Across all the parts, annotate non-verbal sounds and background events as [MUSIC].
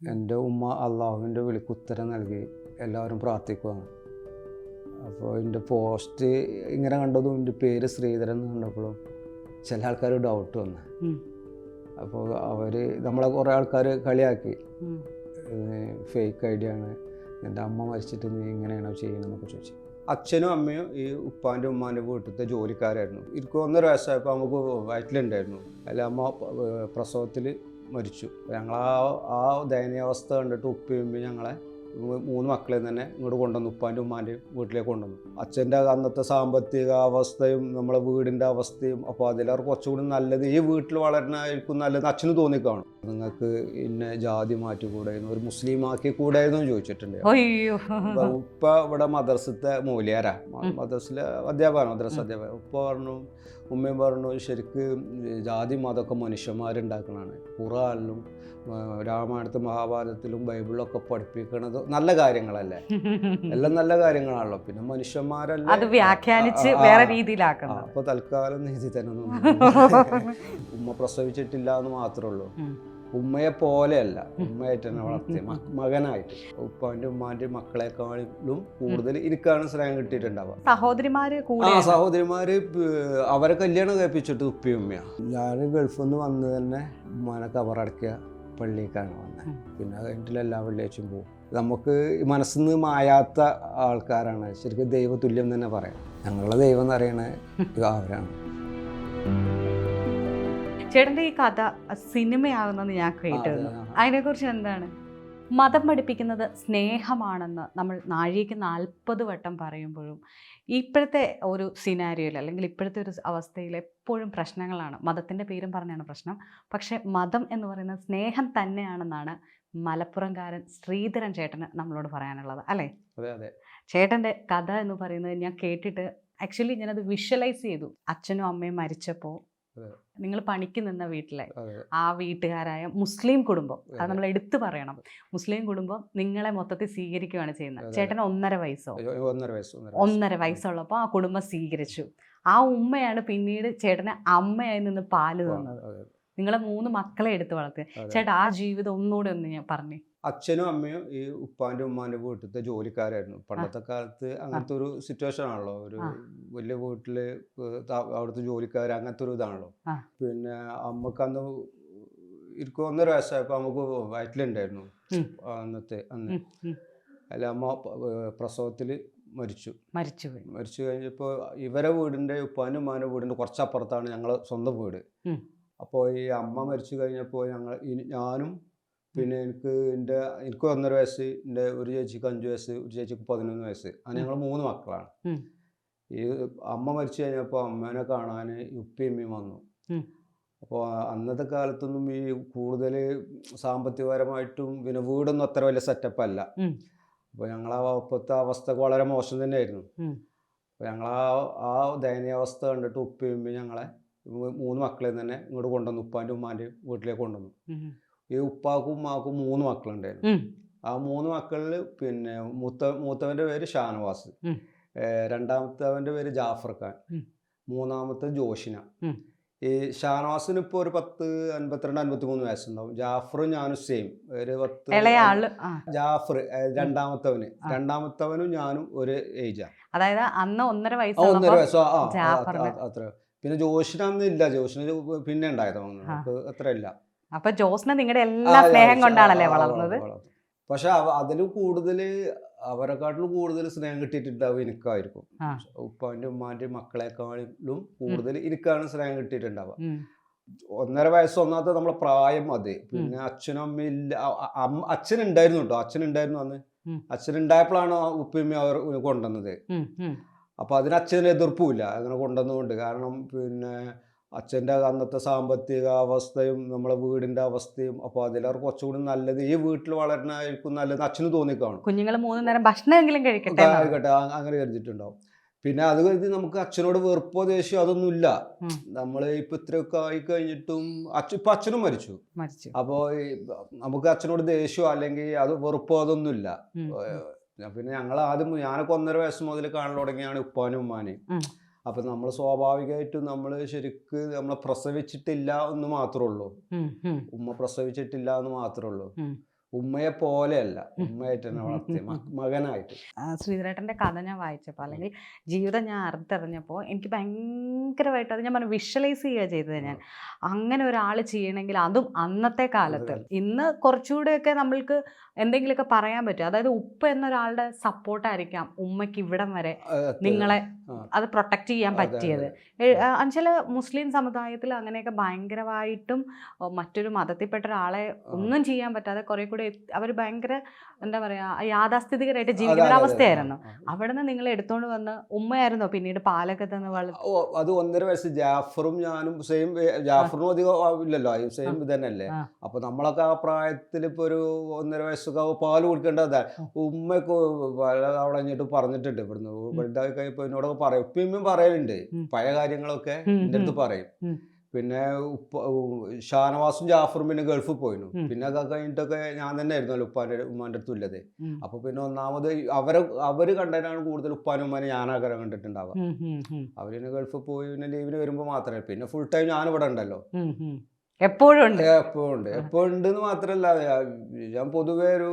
എന്റെ ഉമ്മ അള്ളാഹുവിന്റെ വിളിക്ക് ഉത്തരം നൽകി. എല്ലാവരും പ്രാർത്ഥിക്കുകയാണ് അപ്പോൾ എന്റെ പോസ്റ്റ് ഇങ്ങനെ കണ്ടതും എന്റെ പേര് ശ്രീധരൻ എന്ന് കണ്ടപ്പോഴും ചില ആൾക്കാർ ഡൗട്ട് വന്നു. അപ്പോൾ അവർ നമ്മളെ കുറേ ആൾക്കാർ കളിയാക്കി. ഫേക്ക് ഐഡിയ ആണ്. എന്റെ അമ്മ മരിച്ചിട്ട് നീ ഇങ്ങനെയാണോ ചെയ്യണമെന്നൊക്കെ ചോദിച്ചു. അച്ഛനും അമ്മയും ഈ ഉപ്പാന്റെ ഉമ്മാന്റെ വീട്ടിലത്തെ ജോലിക്കാരായിരുന്നു. എനിക്ക് ഒന്നര വയസ്സായപ്പോൾ നമുക്ക് വയറ്റിലുണ്ടായിരുന്നു. അല്ല അമ്മ പ്രസവത്തിൽ മരിച്ചു. ഞങ്ങൾ ആ ആ ദയനീയാവസ്ഥ കണ്ടിട്ട് ഉമ്മയും ഞങ്ങളെ മൂന്ന് മക്കളെ തന്നെ ഇങ്ങോട്ട് കൊണ്ടുവന്നു. ഉപ്പാന്റെ ഉമ്മാന്റെയും വീട്ടിലേക്ക് കൊണ്ടുവന്നു. അച്ഛന്റെ അന്നത്തെ സാമ്പത്തിക അവസ്ഥയും നമ്മളെ വീടിന്റെ അവസ്ഥയും അപ്പോൾ അതിലേറെ കുറച്ചുകൂടി നല്ലത് ഈ വീട്ടിൽ വളരണമായിരിക്കും നല്ലത് അച്ഛന് തോന്നിക്കാണും. നിങ്ങൾക്ക് ഇന്ന ജാതി മാറ്റി മാറ്റിക്കൂടായിരുന്നു? ഒരു മുസ്ലിം ആക്കി കൂടായിരുന്നു ചോദിച്ചിട്ടുണ്ട്. ഉപ്പ ഇവിടെ മദ്രസത്തെ മൂല്യാരാ? മദ്രസിലെ അധ്യാപകൻ മദ്രസ അധ്യാപകൻ. ഉപ്പ പറഞ്ഞു ഉമ്മയും പറഞ്ഞു ശരിക്ക് ജാതി മതമൊക്കെ മനുഷ്യന്മാരുണ്ടാക്കണതാണ്. ഖുറാനിലും രാമായണത്തിലും മഹാഭാരതത്തിലും ബൈബിളിലൊക്കെ പഠിപ്പിക്കണത് നല്ല കാര്യങ്ങളല്ലേ? എല്ലാം നല്ല കാര്യങ്ങളാണല്ലോ. പിന്നെ മനുഷ്യന്മാരല്ല? അത് വ്യാഖ്യാനിച്ച് വേറെ രീതിയിലാക്കണം അപ്പൊ തൽക്കാലം നീതി തന്നെ [LAUGHS] ഉമ്മ പ്രസവിച്ചിട്ടില്ല എന്ന് മാത്രമേ ഉള്ളൂ. ഉമ്മയെ പോലെയല്ല. ഉമ്മയായിട്ട് തന്നെ വളർത്തിയ മകനായിട്ട്. ഉപ്പാന്റെ ഉമ്മാന്റെ മക്കളെക്കാളും കൂടുതൽ എനിക്കാണ് സ്നേഹം കിട്ടിയിട്ടുണ്ടാവുക. സഹോദരിമാര് ആ സഹോദരിമാര് അവരെ കല്യാണം കഴിപ്പിച്ചിട്ട് ഉപ്പയും ഉമ്മയാണ് ഞാൻ ഗൾഫിൽ നിന്ന് വന്ന് തന്നെ ഉമ്മാനെ കവറടക്കിയ പള്ളിക്കാണ് വന്നത്. പിന്നെ കഴിഞ്ഞിട്ട് എല്ലാ വെള്ളിയാഴ്ചയും പോകും. നമുക്ക് മനസ്സിൽ നിന്ന് മായാത്ത ആൾക്കാരാണ്. ശരിക്കും ദൈവതുല്യം തന്നെ പറയാം. ഞങ്ങളുടെ ദൈവം എന്ന് പറയണത് അവരാണ്. ചേട്ടന്റെ ഈ കഥ സിനിമയാകുന്നെന്ന് ഞാൻ കേട്ടിരുന്നു. അതിനെക്കുറിച്ച് എന്താണ്? മതം പഠിപ്പിക്കുന്നത് സ്നേഹമാണെന്ന് നമ്മൾ നാഴിക നാൽപ്പത് വട്ടം പറയുമ്പോഴും ഇപ്പോഴത്തെ ഒരു സിനാരിയോയിൽ അല്ലെങ്കിൽ ഇപ്പോഴത്തെ ഒരു അവസ്ഥയിൽ എപ്പോഴും പ്രശ്നങ്ങളാണ്. മതത്തിന്റെ പേരും പറഞ്ഞാണ് പ്രശ്നം. പക്ഷേ മതം എന്ന് പറയുന്നത് സ്നേഹം തന്നെയാണെന്നാണ് മലപ്പുറംകാരൻ ശ്രീധരൻ ചേട്ടന് നമ്മളോട് പറയാനുള്ളത്. അല്ലേ? അതെ അതെ. ചേട്ടന്റെ കഥ എന്ന് പറയുന്നത് ഞാൻ കേട്ടിട്ട് ആക്ച്വലി ഞാനത് വിഷ്വലൈസ് ചെയ്തു. അച്ഛനും അമ്മയും മരിച്ചപ്പോൾ. നിങ്ങൾ പണിക്ക് നിന്ന വീട്ടിലെ ആ വീട്ടുകാരായ മുസ്ലിം കുടുംബം അത് നമ്മൾ എടുത്തു പറയണം. മുസ്ലിം കുടുംബം നിങ്ങളെ മൊത്തത്തിൽ സ്വീകരിക്കുകയാണ് ചെയ്യുന്നത്. ചേട്ടൻ ചേട്ടന് ഒന്നര വയസ്സോ? ഒന്നര വയസ്സോ ഒന്നര വയസ്സുള്ളപ്പോൾ ആ കുടുംബം സ്വീകരിച്ചു. ആ ഉമ്മയാണ് പിന്നീട് ചേട്ടന് അമ്മയായി നിന്ന് പാൽ തന്നത്. നിങ്ങളെ മൂന്ന് മക്കളെ എടുത്ത് വളർത്തുക ചേട്ടാ ആ ജീവിതം ഒന്നുകൂടെ ഒന്ന് ഞാൻ പറഞ്ഞു. അച്ഛനും അമ്മയും ഈ ഉപ്പാന്റെ ഉമ്മാന്റെ വീട്ടിലത്തെ ജോലിക്കാരായിരുന്നു. പണ്ടത്തെ കാലത്ത് അങ്ങനത്തെ ഒരു സിറ്റുവേഷൻ ആണല്ലോ. ഒരു വലിയ വീട്ടിൽ അവിടുത്തെ ജോലിക്കാർ അങ്ങനത്തെ ഒരു ഇതാണല്ലോ. പിന്നെ അമ്മയ്ക്ക് അന്ന് എനിക്ക് ഒന്നര വയസ്സായപ്പോ നമുക്ക് വയറ്റിലുണ്ടായിരുന്നു. അന്നത്തെ അന്ന്. അല്ല അമ്മ പ്രസവത്തിൽ മരിച്ചു. മരിച്ചു മരിച്ചു കഴിഞ്ഞപ്പോൾ ഇവരെ വീടിന്റെ ഉപ്പാനും ഉമ്മാന്റെ വീടിന്റെ കുറച്ചപ്പുറത്താണ് ഞങ്ങളെ സ്വന്തം വീട്. അപ്പോ അപ്പോൾ ഈ അമ്മ മരിച്ചു കഴിഞ്ഞപ്പോൾ ഞങ്ങൾ ഞാനും പിന്നെ എനിക്ക് എന്റെ എനിക്ക് ഒന്നര വയസ്സ് എന്റെ ഒരു ചേച്ചിക്ക് അഞ്ച് വയസ്സ് ഒരു ചേച്ചിക്ക് പതിനൊന്ന് വയസ്സ്. അങ്ങനെ ഞങ്ങൾ മൂന്ന് മക്കളാണ്. ഈ അമ്മ മരിച്ചു കഴിഞ്ഞപ്പോൾ അമ്മേനെ കാണാൻ ഉപ്പയും ഉമ്മയും വന്നു. അപ്പോൾ അന്നത്തെ കാലത്തൊന്നും ഈ കൂടുതൽ സാമ്പത്തികപരമായിട്ടും പിന്നെ വീടൊന്നും അത്ര വലിയ സെറ്റപ്പ് അല്ല. അപ്പോൾ ഞങ്ങൾ ആ അപ്പോഴത്തെ അവസ്ഥ വളരെ മോശം തന്നെയായിരുന്നു. അപ്പോൾ ഞങ്ങൾ ആ ആ ദയനീയാവസ്ഥ കണ്ടിട്ട് ഉപ്പയും ഞങ്ങളെ മൂന്ന് മക്കളെ തന്നെ ഇങ്ങോട്ട് കൊണ്ടുവന്നു. ഉപ്പാന്റെ ഉമ്മാന്റെ വീട്ടിലേക്ക് കൊണ്ടുവന്നു. ഈ ഉപ്പാക്കും ഉമ്മാക്കും മൂന്ന് മക്കളുണ്ടായിരുന്നു. ആ മൂന്ന് മക്കളിൽ പിന്നെ മൂത്ത മൂത്തവന്റെ പേര് ഷാനവാസ്. രണ്ടാമത്തവന്റെ പേര് ജാഫർ ഖാൻ. മൂന്നാമത്തെ ജോഷിന. ഈ ഷാനവാസിന് ഇപ്പോൾ ഒരു പത്ത് അൻപത്തിരണ്ട് അൻപത്തി മൂന്ന് വയസ്സുണ്ടാവും. ജാഫറും ഞാനും സെയിം ഒരു പത്ത് ജാഫർ രണ്ടാമത്തവന്. രണ്ടാമത്തവനും ഞാനും ഒരു ഏജാ അതായത് അന്ന് ഒന്നര വയസ്സ് ഒന്നര വയസ്സോ ആ, അത്ര പിന്നെ ജോഷിന് അന്ന് ഇല്ല. ജോഷിന് പിന്നെ. അപ്പൊ അത്ര ഇല്ല. അപ്പൊ ജോസ്ന നിങ്ങളുടെ എല്ലാ സ്നേഹം കൊണ്ടാണല്ലേ വളർന്നത്. പക്ഷെ അതിൽ കൂടുതൽ അവരെക്കാട്ടിലും കൂടുതൽ സ്നേഹം കിട്ടിയിട്ടുണ്ടാവും എനിക്കായിരിക്കും. ഉപ്പാന്റെ ഉമ്മാന്റെ മക്കളെക്കാളും കൂടുതൽ എനിക്കാണ് സ്നേഹം കിട്ടിയിട്ടുണ്ടാവുക. ഒന്നര വയസ്സ് ഒന്നാമത്തെ നമ്മളെ പ്രായം അതെ പിന്നെ അച്ഛനും അച്ഛൻ ഉണ്ടായിരുന്നു കേട്ടോ. അച്ഛൻ ഉണ്ടായിരുന്നു അന്ന് ഉണ്ടായപ്പോഴാണ് ഉപ്പയമ്മ അവർ കൊണ്ടുവന്നത്. അപ്പോൾ അതിന് അച്ഛന് എതിർപ്പുമില്ല അങ്ങനെ കൊണ്ടുവന്നുകൊണ്ട്. കാരണം പിന്നെ അച്ഛന്റെ അന്നത്തെ സാമ്പത്തിക അവസ്ഥയും നമ്മളെ വീടിന്റെ അവസ്ഥയും അപ്പോൾ അതിലേറെ കുറച്ചുകൂടി നല്ലത് ഈ വീട്ടിൽ വളരണമായിരിക്കും നല്ലത് അച്ഛന് തോന്നിക്കാണും. കുഞ്ഞുങ്ങൾ മൂന്ന് നേരം ഭക്ഷണമെങ്കിലും കഴിക്കട്ടെ. ആയിക്കോട്ടെ അങ്ങനെ കരുതിയിട്ടുണ്ടാവും. പിന്നെ അത് കരുതി നമുക്ക് അച്ഛനോട് വെറുപ്പോ ദേഷ്യമോ അതൊന്നുമില്ല. ഇല്ല നമ്മൾ ഇപ്പൊ ഇത്രയൊക്കെ ആയി കഴിഞ്ഞിട്ടും അച്ഛ ഇപ്പൊ അച്ഛനും മരിച്ചു. അപ്പോൾ നമുക്ക് അച്ഛനോട് ദേഷ്യമോ അല്ലെങ്കിൽ അത് വെറുപ്പോ അതൊന്നുമില്ല. ഇല്ല പിന്നെ ഞങ്ങൾ ആദ്യം ഞാനൊക്കെ ഒന്നര വയസ്സ് മുതൽ കാണാൻ തുടങ്ങിയാണ് ഉപ്പാനും ഉമ്മാനെയും. അപ്പം നമ്മൾ സ്വാഭാവികമായിട്ടും നമ്മൾ ശരിക്ക് നമ്മളെ പ്രസവിച്ചിട്ടില്ല എന്ന് മാത്രമേ ഉള്ളൂ. ഉമ്മ പ്രസവിച്ചിട്ടില്ല എന്ന് മാത്രമേ ഉള്ളൂ. ഉമ്മയെ പോലെയല്ല. ഉമ്മയായിട്ട് തന്നെ വളർത്തിയ [LAUGHS] മകനായിട്ട്. ആ, ശ്രീധരേട്ടന്റെ കഥ ഞാൻ വായിച്ചപ്പോൾ അല്ലെങ്കിൽ ജീവിതം ഞാൻ അറുത്തെറിഞ്ഞപ്പോൾ എനിക്ക് ഭയങ്കരമായിട്ട് അത് ഞാൻ പറഞ്ഞു വിഷ്വലൈസ് ചെയ്യുക ചെയ്തത് ഞാൻ. അങ്ങനെ ഒരാൾ ചെയ്യണമെങ്കിൽ അതും അന്നത്തെ കാലത്ത്. ഇന്ന് കുറച്ചുകൂടെയൊക്കെ നമ്മൾക്ക് എന്തെങ്കിലുമൊക്കെ പറയാൻ പറ്റും. അതായത് ഉപ്പ എന്നൊരാളുടെ സപ്പോർട്ടായിരിക്കാം ഉമ്മയ്ക്ക് ഇവിടം വരെ നിങ്ങളെ അത് പ്രൊട്ടക്റ്റ് ചെയ്യാൻ പറ്റിയത്. അഞ്ചൽ മുസ്ലിം സമുദായത്തിൽ അങ്ങനെയൊക്കെ ഭയങ്കരമായിട്ടും മറ്റൊരു മതത്തിൽപ്പെട്ട ഒരാളെ ഒന്നും ചെയ്യാൻ പറ്റാതെ കുറെ കൂടെ അവർ ഭയങ്കര എന്താ പറയുക യാഥാസ്ഥിതികരായിട്ട് ജീവിക്കുന്ന ഒരു അവസ്ഥയായിരുന്നു. അവിടെ നിന്ന് നിങ്ങൾ എടുത്തോണ്ട് വന്ന് ഉമ്മയായിരുന്നോ പിന്നീട് പാലൊക്കെ ഓ അത് ഒന്നര വയസ്സ് ജാഫറും ഞാനും സെയിം ജാഫറിനും അധികം ആവില്ലല്ലോ സെയിം ഇതന്നെയല്ലേ. അപ്പൊ നമ്മളൊക്കെ ആ പ്രായത്തിൽ ഇപ്പൊ ഒരു ഒന്നര വയസ്സൊക്കെ പാൽ കുടിക്കേണ്ടത് ഉമ്മക്ക് പല അവിടെ കഴിഞ്ഞിട്ട് പറഞ്ഞിട്ടുണ്ട് ഇവിടുന്ന് വലുതായി കഴിയുമ്പോ എന്നോടൊക്കെ പറയും ഉപ്പയും പറയലുണ്ട്. പഴയ കാര്യങ്ങളൊക്കെ എന്റെ അടുത്ത് പറയും. പിന്നെ ഉപ്പ ഷാനവാസും ജാഫറും പിന്നെ ഗൾഫിൽ പോയിരുന്നു. പിന്നെ അത് കഴിഞ്ഞിട്ടൊക്കെ ഞാൻ തന്നെ ആയിരുന്നു ഉപ്പാന്റെ ഉമ്മാന്റെ അടുത്തും ഇല്ലത് അപ്പൊ പിന്നെ ഒന്നാമത് അവരെ അവർ കണ്ടതിനാണ് കൂടുതൽ ഉപ്പാനും ഉമ്മാനും ആഗ്രഹം കണ്ടിട്ടുണ്ടാവുക. അവർ പിന്നെ ഗൾഫിൽ പോയി പിന്നെ ലീവിന് വരുമ്പോൾ മാത്രമേ പിന്നെ ഫുൾ ടൈം ഞാൻ ഇവിടെ ഉണ്ടല്ലോ. എപ്പോഴും ഉണ്ട് എപ്പോഴും ഉണ്ട് എപ്പോഴും ഉണ്ട് എന്ന് മാത്രമല്ല ഞാൻ- പൊതുവേ ഒരു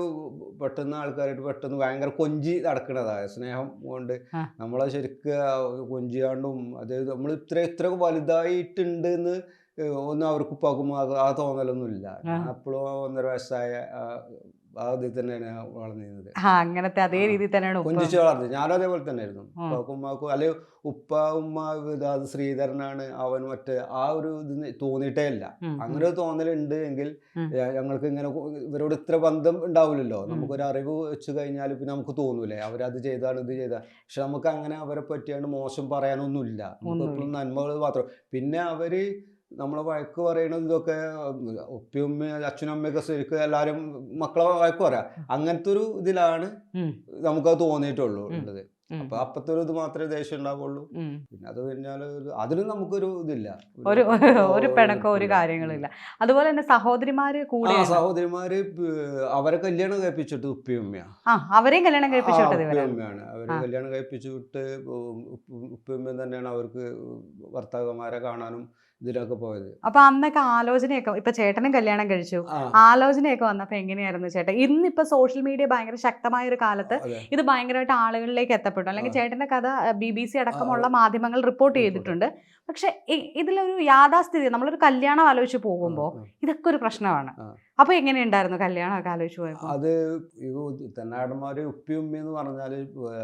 പെട്ടെന്ന് ആൾക്കാരായിട്ട് പെട്ടെന്ന് ഭയങ്കര കൊഞ്ചി നടക്കണതാണ് സ്നേഹം കൊണ്ട്. നമ്മളെ ശരിക്ക് കൊഞ്ചിയാണ്ടും അതായത് നമ്മൾ ഇത്ര ഇത്ര വലുതായിട്ടുണ്ട് എന്ന് ഒന്നും അവർക്ക് ഉപ്പാക്കും ആ- തോന്നലൊന്നും ഇല്ല എപ്പോഴും അപ്പോഴും ഒന്നര വയസ്സായ ആ- ആ തന്നെയാണ് ഞാൻ വളർന്നിരുന്നത്. അങ്ങനത്തെ അതേ. രീതിയിൽ തന്നെയാണ് കൊഞ്ചിച്ച് വളർന്നത്. ഞാനും അതേപോലെ തന്നെ ആയിരുന്നു ആ. ഉപ്പാക്കും ഉമ്മാക്കും അല്ലെങ്കിൽ ഉപ്പ ഉമ്മ അത് ശ്രീധരനാണ് അവൻ മറ്റേ ആ ഒരു ഇത് തോന്നിയിട്ടേ ഇല്ല. അങ്ങനെ ഒരു തോന്നലുണ്ട് എങ്കിൽ ഞങ്ങൾക്ക് ഇങ്ങനെ ഇവരോട് ഇത്ര ബന്ധം ഉണ്ടാവില്ലല്ലോ. നമുക്കൊരു അറിവ് വെച്ച് കഴിഞ്ഞാൽ പിന്നെ നമുക്ക് തോന്നൂലേ. അവരത് ചെയ്താണ് ഇത് ചെയ്ത. പക്ഷെ നമുക്ക് അങ്ങനെ അവരെ പറ്റിയാണ് മോശം പറയാനൊന്നുമില്ല. നമുക്ക്. എപ്പോഴും നന്മകൾ മാത്രം. പിന്നെ അവർ നമ്മളെ വഴക്ക് പറയണത് ഇതൊക്കെ ഒപ്പിയമ്മ അച്ഛനമ്മയൊക്കെ അച്ഛനും അമ്മയൊക്കെ ശരിക്കും എല്ലാവരും മക്കളെ വഴക്ക് പറയാം. അങ്ങനത്തെ ഒരു ഇതിലാണ് നമുക്കത് തോന്നിയിട്ടുള്ളൂ. ഉള്ളത്. അപ്പൊ അപ്പത്തെ ഒരു ഇത് മാത്രമേ ദേഷ്യം ഉണ്ടാവുള്ളൂ. പിന്നെ അത് കഴിഞ്ഞാൽ അതിനും നമുക്കൊരു ഇതില്ല. ഒരു ഒരു പിണക്കോ ഒരു കാര്യങ്ങളില്ല. അതുപോലെ തന്നെ സഹോദരിമാര് കൂടെ സഹോദരിമാര് അവരെ കല്യാണം കഴിപ്പിച്ചിട്ട് ഉപ്പയും ആ അവരെയും കല്യാണം കഴിപ്പിച്ചിട്ട് ഉപ്പിയമ്മയാണ് അവർ കല്യാണം കഴിപ്പിച്ചു വിട്ട് ഉപ്പയും തന്നെയാണ് അവർക്ക് ഭർത്താക്കന്മാരെ കാണാനും ഇതിനൊക്കെ പോയത്. അപ്പൊ അന്നൊക്കെ ആലോചനയൊക്കെ ഇപ്പൊ ചേട്ടനും കല്യാണം കഴിച്ചു. ആലോചനയൊക്കെ വന്നപ്പോ എങ്ങനെയായിരുന്നു ചേട്ടൻ ഇന്നിപ്പോ സോഷ്യൽ മീഡിയ ഭയങ്കര ശക്തമായ ഒരു കാലത്ത് ഇത് ഭയങ്കരമായിട്ട് ആളുകളിലേക്ക് എത്തപ്പെട്ടു. അല്ലെങ്കിൽ. ചേട്ടന്റെ കഥ ബി ബി സി അടക്കമുള്ള മാധ്യമങ്ങൾ റിപ്പോർട്ട് ചെയ്തിട്ടുണ്ട്. പക്ഷെ ഇതിലൊരു യാഥാസ്ഥിതി നമ്മളൊരു കല്യാണം ആലോചിച്ച് പോകുമ്പോൾ ആ. ഇതൊക്കെ ഒരു പ്രശ്നമാണ്. അപ്പൊ എങ്ങനെയുണ്ടായിരുന്നു കല്യാണമൊക്കെ ആലോചിച്ച് പോയപ്പോ? അത് തെന്നാടന്മാര് ഉപ്പി ഉമ്മി എന്ന് പറഞ്ഞാൽ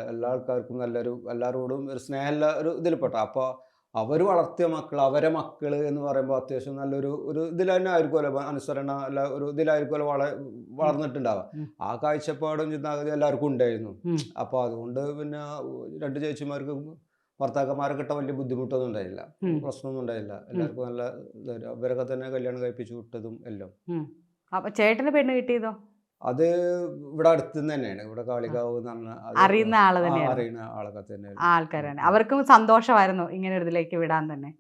എല്ലാ ആൾക്കാർക്കും നല്ലൊരു എല്ലാവരോടും ഒരു സ്നേഹമുള്ള ഒരു ഇതിൽപ്പെട്ട അപ്പോൾ അവർ വളർത്തിയ മക്കൾ അവരെ മക്കൾ എന്ന് പറയുമ്പോൾ അത്യാവശ്യം നല്ലൊരു ഒരു ഇതിൽ തന്നെ ആയിരിക്കുമല്ലോ അനുസരണ അല്ല ഒരു ഇതിലായിരിക്കുമല്ലോ വള വളർന്നിട്ടുണ്ടാവുക. ആ കാഴ്ചപ്പാടും ചിന്താഗതി എല്ലാവർക്കും ഉണ്ടായിരുന്നു. അപ്പൊ അപ്പോൾ അതുകൊണ്ട് പിന്നെ രണ്ട് ചേച്ചിമാർക്ക് ഭർത്താക്കന്മാരെ കിട്ടാൻ വലിയ ബുദ്ധിമുട്ടൊന്നും ഉണ്ടായില്ല. പ്രശ്നമൊന്നും ഉണ്ടായില്ല. എല്ലാവർക്കും നല്ല. അവരൊക്കെ തന്നെ കല്യാണം കഴിപ്പിച്ചു വിട്ടതും എല്ലാം. അപ്പൊ ചേട്ടന് പെണ്ണ് കിട്ടിയതോ? അത് ഇവിടെ അടുത്ത് തന്നെയാണ്. ഇവിടെ കാളികാവ് എന്ന് പറഞ്ഞ അറിയുന്ന ആൾ തന്നെയാണ്. അറിയുന്ന ആളൊക്കെ തന്നെയാണ് ആൾക്കാരാണ്. അവർക്കും സന്തോഷമായിരുന്നു ഇങ്ങനെ ഒരു ഇതിലേക്ക് വിടാൻ തന്നെ.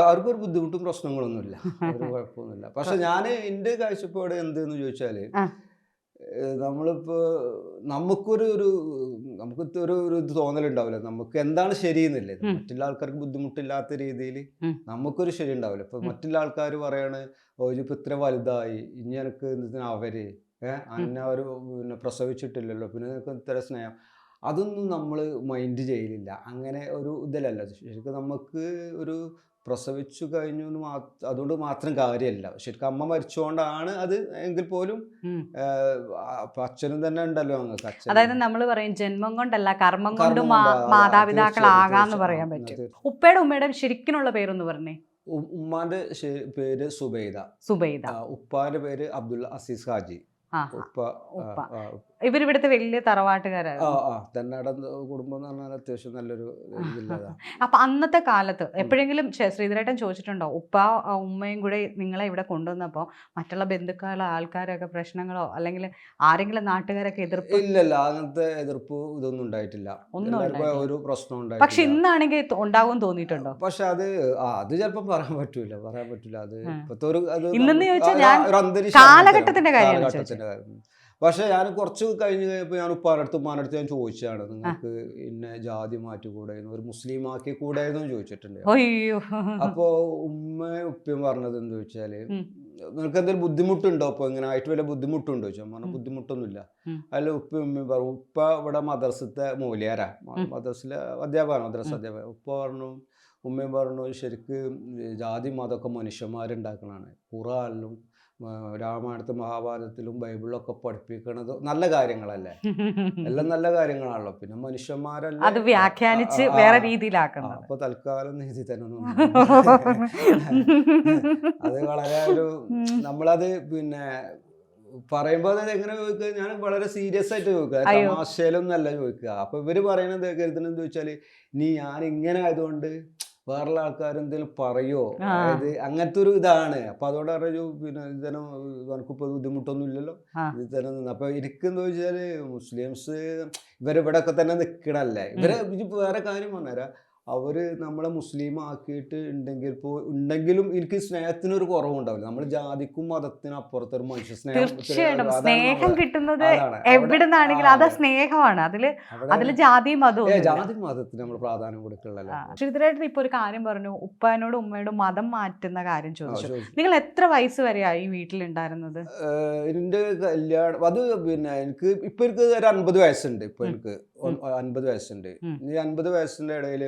അവർക്കൊരു ബുദ്ധിമുട്ടും പ്രശ്നങ്ങളൊന്നുമില്ല. ഒരു [LAUGHS] കുഴപ്പമൊന്നുമില്ല. പക്ഷെ ഞാൻ എന്റെ കാഴ്ചപ്പാട് എന്തെന്ന് ചോദിച്ചാൽ നമ്മളിപ്പോ നമുക്കൊരു ഒരു നമുക്ക് ഒരു ഒരു ഇത് തോന്നലുണ്ടാവില്ല. നമുക്ക് എന്താണ് ശരിയെന്നില്ലേ. മറ്റുള്ള ആൾക്കാർക്ക് ബുദ്ധിമുട്ടില്ലാത്ത രീതിയിൽ നമുക്കൊരു ശരി ഉണ്ടാവില്ല ഇപ്പൊ മറ്റുള്ള ആൾക്കാർ പറയാണ് ഇതിപ്പോ ഇത്ര വലുതായി ഇനി എനിക്ക് എന്തിനാ അവർ? ഏഹ് അന്നെ അവർ പിന്നെ പ്രസവിച്ചിട്ടില്ലല്ലോ പിന്നെ നിനക്ക് ഇത്ര സ്നേഹം. അതൊന്നും നമ്മൾ മൈൻഡ് ചെയ്യലില്ല. അങ്ങനെ ഒരു ഇതിലല്ല. ശരിക്കും നമുക്ക് ഒരു പ്രസവിച്ചു കഴിഞ്ഞു അതുകൊണ്ട് മാത്രം കാര്യമല്ല ശരിക്കും അമ്മ മരിച്ചുകൊണ്ടാണ് അത് എങ്കിൽ പോലും അച്ഛനും തന്നെ ഉണ്ടല്ലോ ഞങ്ങൾക്ക് അച്ഛൻ അതായത് നമ്മൾ പറയും ജന്മം കൊണ്ടല്ല കർമ്മം കൊണ്ടും മാതാപിതാക്കളാകാന്ന് പറയാൻ പറ്റും. ഉപ്പയുടെ ഉമ്മയുടെ ശരിക്കിനുള്ള പേരൊന്ന് പറഞ്ഞേ. ഉമ്മാന്റെ പേര് സുബൈദ. സുബൈദ. ഉപ്പാന്റെ പേര് അബ്ദുൽ അസീസ് ഹാജി. ഉപ്പ. ഇവരിവിടുത്തെ വലിയ ആ തറവാട്ടുകാരായിരുന്നു ആ കുടുംബം എന്ന് പറഞ്ഞാൽ അത്യാവശ്യം നല്ലൊരു [LAUGHS] അപ്പൊ അന്നത്തെ കാലത്ത് എപ്പോഴെങ്കിലും ശ്രീ- ശ്രീധരേട്ടൻ ചോദിച്ചിട്ടുണ്ടോ? ഉപ്പ ആ, ഉമ്മയും കൂടെ നിങ്ങളെ ഇവിടെ കൊണ്ടുവന്നപ്പോ മറ്റുള്ള ബന്ധുക്കളോ ആൾക്കാരൊക്കെ പ്രശ്നങ്ങളോ അല്ലെങ്കിൽ ആരെങ്കിലും നാട്ടുകാരൊക്കെ എതിർപ്പ് ഇല്ലല്ല അങ്ങനത്തെ എതിർപ്പ് ഇതൊന്നും ഉണ്ടായിട്ടില്ല. ഒന്നും എല്ലാവർക്കും ഉണ്ടായിട്ടില്ല. ഒരു പ്രശ്നം പക്ഷെ ഉണ്ടായിട്ടില്ല ഇന്നാണെങ്കിൽ ഉണ്ടാവും തോന്നിയിട്ടുണ്ടോ? പക്ഷെ അത് ആ അത് ചിലപ്പോ പറയാൻ പറ്റൂല. പറയാൻ പറ്റൂല. അത് ആ. ഒരു അത് ഇന്നെന്ന് ചോദിച്ചാൽ ഞാൻ ഒരു അന്തരീക്ഷം കാലഘട്ടത്തിന്റെ കാര്യമാണ് കാലഘട്ടത്തിന്റെ കാര്യം. പക്ഷെ ഞാൻ കുറച്ച് കഴിഞ്ഞ് കഴിഞ്ഞപ്പോൾ ഞാൻ ഉപ്പാനടുത്ത് ഉമ്മാനടുത്ത് ഞാൻ ചോദിച്ചതാണ് നിങ്ങൾക്ക് ഇന്നെ ജാതി മാറ്റി കൂടായിരുന്നു ഒരു മുസ്ലിം ആക്കി കൂടായിരുന്നു? ചോദിച്ചിട്ടുണ്ട്. അപ്പോ ഉമ്മ ഉപ്പയും പറഞ്ഞത് എന്താ വെച്ചാൽ നിങ്ങൾക്ക് നിനക്ക് എന്തെങ്കിലും ബുദ്ധിമുട്ടുണ്ടോ? അപ്പൊ ഇങ്ങനെ ആയിട്ട് വല്ല ബുദ്ധിമുട്ടുണ്ടോ? ചോദിച്ചു. പറഞ്ഞ. ബുദ്ധിമുട്ടൊന്നുമില്ല. അല്ല അതിൽ ഉപ്പ ഉമ്മയും പറഞ്ഞു ഉപ്പ ഇവിടെ മദ്രസത്തെ മൂലിയാരാ. മദ്രസിലെ അധ്യാപകമാണ് മദ്രസ. അധ്യാപകൻ. ഉപ്പ പറഞ്ഞു ഉമ്മയും പറഞ്ഞു ശരിക്ക് ജാതി മതമൊക്കെ മനുഷ്യന്മാരുണ്ടാക്കണതാണ് ഖുറാനിലും ആ, രാമായണത്തിലും മഹാഭാരതത്തിലും ബൈബിളിലൊക്കെ പഠിപ്പിക്കണത് നല്ല കാര്യങ്ങളല്ലേ? എല്ലാം നല്ല കാര്യങ്ങളാണല്ലോ. പിന്നെ മനുഷ്യന്മാരല്ല? അത് വ്യാഖ്യാനിച്ച് വേറെ രീതിയിലാക്കണം അപ്പൊ തൽക്കാലം നീതി തന്നെ അത് വളരെ ഒരു. നമ്മളത് പിന്നെ പറയുമ്പോൾ അത് എങ്ങനെ ചോദിക്കുക ഞാൻ വളരെ സീരിയസ് ആയിട്ട് ചോദിക്കുക തമാശയിലൊന്നല്ല ചോദിക്കുക അപ്പൊ ഇവർ പറയുന്നത് കരുതുന്നത് ചോദിച്ചാൽ നീ ഞാൻ ഇങ്ങനെ ആയതുകൊണ്ട് വേറെ ആൾക്കാർ എന്തെങ്കിലും പറയോ? അതായത് അങ്ങനത്തെ ഒരു ഇതാണ്. അപ്പൊ അതോടെ പറഞ്ഞു പിന്നെ ഇതന്നെ നമുക്കിപ്പോ ബുദ്ധിമുട്ടൊന്നും ഇല്ലല്ലോ. ആ. ഇത് തന്നെ നിന്ന് അപ്പൊ എനിക്കെന്താ വെച്ചാൽ മുസ്ലിംസ് ഇവരിവിടെ ഒക്കെ തന്നെ നിക്കണല്ലേ? ഇവരെ വേറെ കാര്യം പറഞ്ഞുതരാം. അവർ നമ്മളെ മുസ്ലിം ആക്കിയിട്ട് ഉണ്ടെങ്കിൽ ഇപ്പോൾ ഉണ്ടെങ്കിലും എനിക്ക് സ്നേഹത്തിനൊരു കുറവുണ്ടാവില്ല. നമ്മൾ ജാതിക്കും മതത്തിനും അപ്പുറത്തെ ഒരു മനുഷ്യ സ്നേഹം സ്നേഹം കിട്ടുന്നത് എവിടുന്നാണെങ്കിലും അത് സ്നേഹമാണ്. അതിൽ അതിൽ ജാതിയും മതവും ജാതി മതത്തിന് നമ്മൾ പ്രാധാന്യം കൊടുക്കുള്ളല്ലോ ശ്രീധരേട്ടൻ ഇപ്പൊ ഒരു കാര്യം പറഞ്ഞു. ഉപ്പാനോടും ഉമ്മയോടും മതം മാറ്റുന്ന കാര്യം ചോദിച്ചു. നിങ്ങൾ എത്ര വയസ്സ് വരെയായി വീട്ടിലുണ്ടായിരുന്നത്? എന്റെ കല്യാണം അത് പിന്നെ എനിക്ക് ഇപ്പൊ എനിക്ക് ഒരു അൻപത് വയസ്സുണ്ട് ഇപ്പൊ. എനിക്ക്. അൻപത് വയസ്സുണ്ട്. ഈ അൻപത് വയസ്സിന്റെ ഇടയിൽ